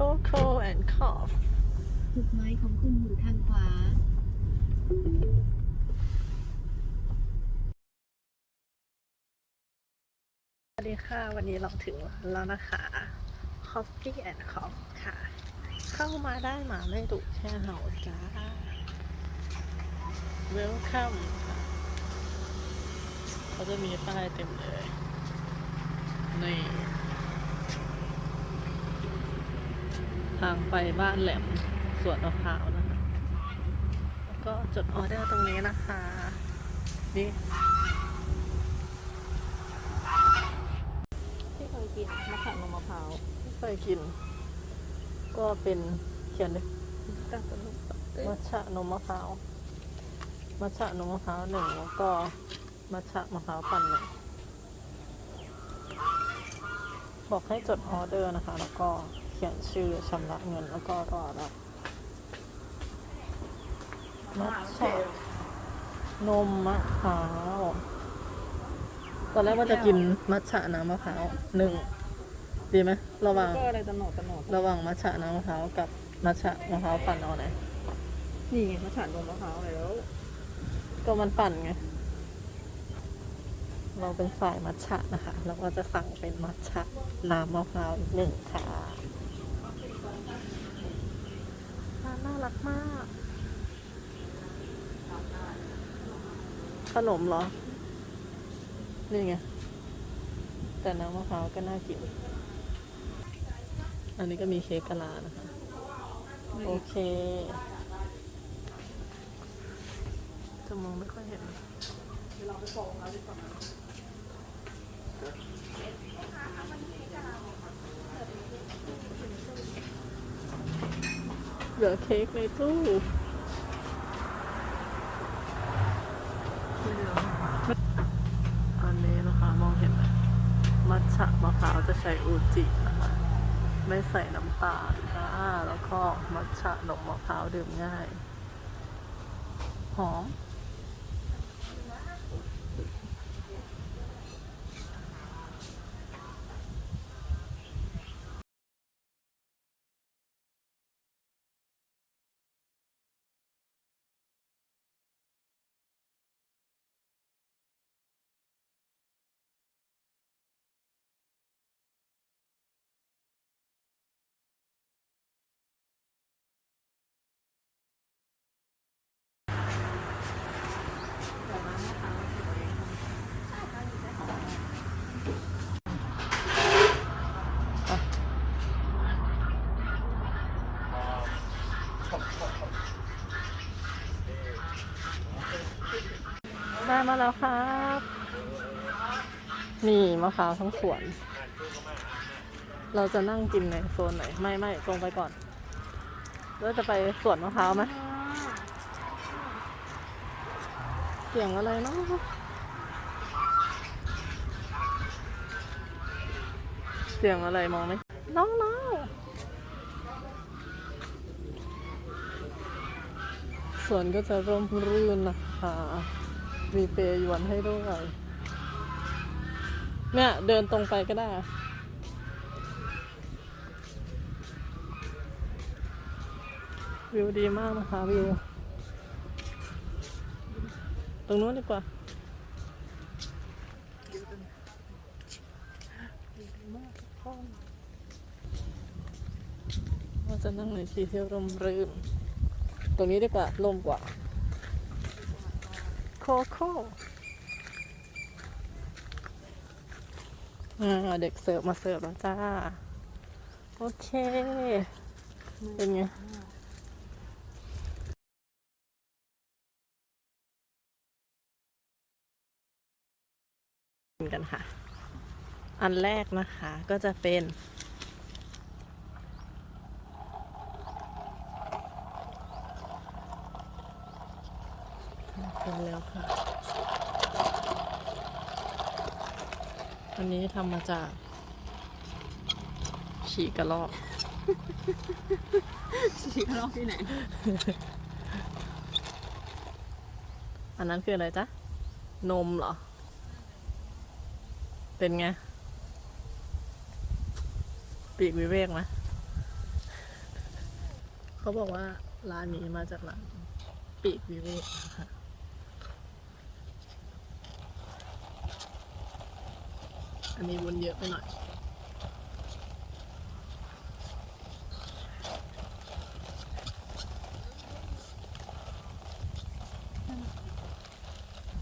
Coco and Cough จุดหมายของคุณอยู่ทางขวา สวัสดีค่ะ วันนี้เราถึงร้านแล้วนะคะ Coffee and Cough ค่ะ เข้ามาได้หมาไม่ดุแค่เห่าจ้า Welcome ค่ะเขาจะมีป้ายเต็มเลย นี่ ทางไปบ้านแหลมสวนมะพร้าวนะคะ แล้วก็จดออเดอร์ตรงนี้นะคะ นี่ที่เคยกินมะขามนมมะพร้าวไม่เคยกิน ก็เป็นเขียนเลยตั้งแต่ลูกเต้นมัทฉะนมมะพร้าวมัทฉะนมมะพร้าวหนึ่งแล้วก็มัทฉะมะพร้าวปั่นหนึ่งบอกให้จดออเดอร์นะคะ แล้วก็ เขียนชื่อชำระเงินแล้วก็รอรับมัทฉะนมมะพร้าวตอนแรกว่าจะกินมัทฉะน้ำมะพร้าวหนึ่งดีไหมระหว่างก็อะไรตะโหนดตะโหนดระหว่างมัทฉะน้ำมะพร้าวกับมัทฉะมะพร้าวปั่นเอาไหนนี่ไงมะขามนมมะพร้าวแล้ว ก็มันปั่นไงเราเป็นฝ่ายมัทฉะนะคะแล้วก็จะสั่งเป็นมัทฉะน้ำมะพร้าวอีกหนึ่งค่ะร้า นน่ารักมาก ขนมเหรอ นี่ไง แต่น้ำมะพร้าวก็น่ากิน อันนี้ก็มีเค้กกะลานะคะ โอเคจะมองไม่ค่อยเห็นเหลื อเค้กในตู้อันนี้นะคะมองเห็นไหมมัทฉะมะพร้าวจะใช้อูจินะคะ ไม่ใส่น้ำตาลค่ะแล้วก็มัทฉะนมมะพร้าวดื่มง่าย หอม มาแล้วครับ นี่มะพร้าวทั้งสวน เราจะนั่งกินในโซนไหน ไม่ไม่ตรงไปก่อนเราจะไปสวนมะพร้าวไหมเสียงอะไรเนาะเสียงอะไรมองไหมน้องน้องสวนก็จะร่มรื่นนะคะ มีเปรยวนให้ด้วยเนี่ยเดินตรงไปก็ได้ วิวดีมากนะคะวิว ตรงนู้นดีกว่าเราจะนั่งในที่ที่ร่มรื่น ตรงนี้ดีกว่า ลมกว่า โคโค่เด็กเสิร์ฟมาเสิร์ฟแล้วจ้า โอเค เป็นไงกันค่ะ อันแรกนะคะก็จะเป็น เป็นแล้วค่ะ อันนี้ทำมาจากฉีกกระรอกฉีกรอบที่ไหน อันนั้นคืออะไรจ๊ะ นมเหรอ เป็นไง ปีกวิเวกไหมเขาบอกว่าร้านนี้มาจากร้านปีกวิเวกนะคะ อันนี้วุ้นเยอะไปหน่อย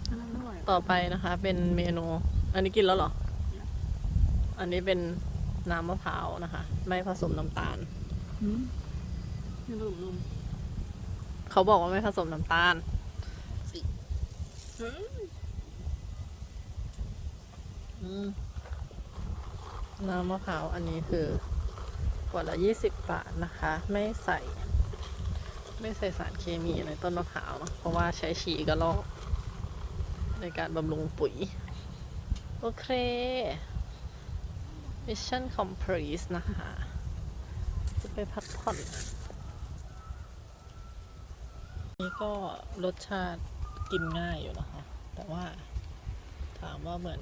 อันนั้นไม่ไหวต่อไปนะคะ เป็นเมนู อันนี้กินแล้วเหรอ อันนี้เป็นน้ำมะพร้าวนะคะ ไม่ผสมน้ำตาลอืมไม่รู้นมเขาบอกว่าไม่ผสมน้ำตาลอืม น้ำมะพร้าวอันนี้คือขวดละยี่สิบบาทนะคะ ไม่ใส่ ไม่ใส่สารเคมีในต้นมะพร้าวเนะเพราะว่าใช้ฉีกระลอกในการบำรุงปุ๋ย โอเค Mission Complete นะคะ จะไปพักผ่อน นี่ก็รสชาติกินง่ายอยู่นะคะ แต่ว่าถามว่าเหมือน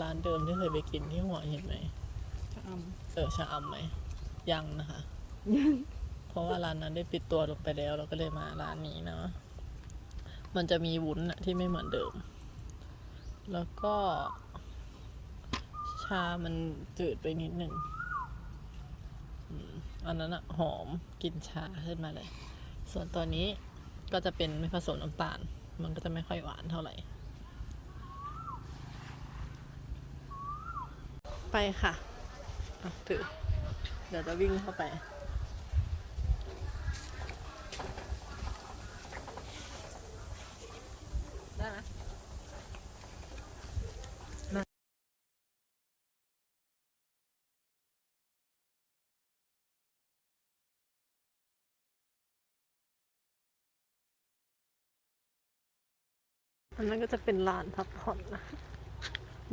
ร้านเดิมที่เคยไปกินที่หัวหินไหมจะอเออชะอำไหมยังนะคะเพราะว่าร้านนั้นได้ปิดตัวลงไปแล้ว เราก็เลยมาร้านนี้เนาะมันจะมีวุ้นอะที่ไม่เหมือนเดิม แล้วก็ ชามันจืดไปนิดหนึ่งอืมอันนั้นอะหอมกลินชาขึ้นมาเลย ส่วนตัวนี้ก็จะเป็นไม่ผสมน้ำตาล มันก็จะไม่ค่อยหวานเท่าไหร่ ไปค่ะถือ เดี๋ยวจะวิ่งเข้าไป ได้ไหมได้อันนั้นก็จะเป็นลานพักผ่อนนะ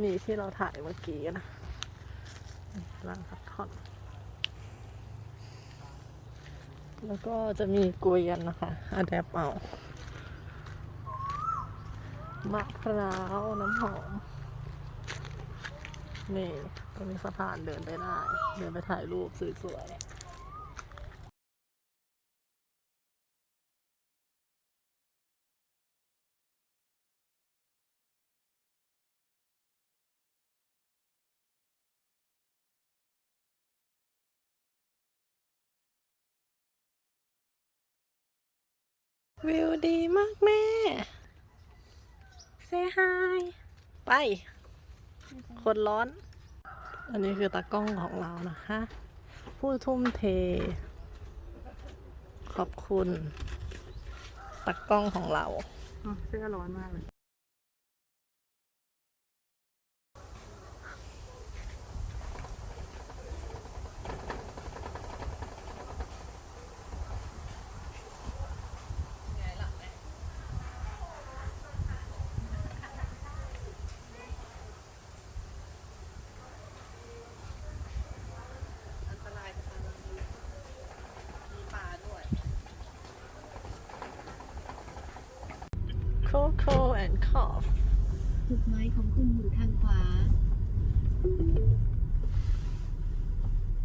นี่ที่เราถ่ายเมื่อกี้นะ ลานพักผ่อนแล้วก็จะมีเกวียนนะคะอะแดปเอามะพร้าวน้ำหอม นี่ก็มีสะพานเดินไปได้ เดินไปถ่ายรูปสวยๆ วิวดีมากแม่ เซฮายไป คนร้อน อันนี้คือตากล้องของเรานะคะ ผู้ทุ่มเท ขอบคุณตากล้องของเราอ๋อเสื้อร้อนมากเลย อันตรายทางมีปลาด้วย Coco and Cough จุดหมายของคุณอยู่ทางขวา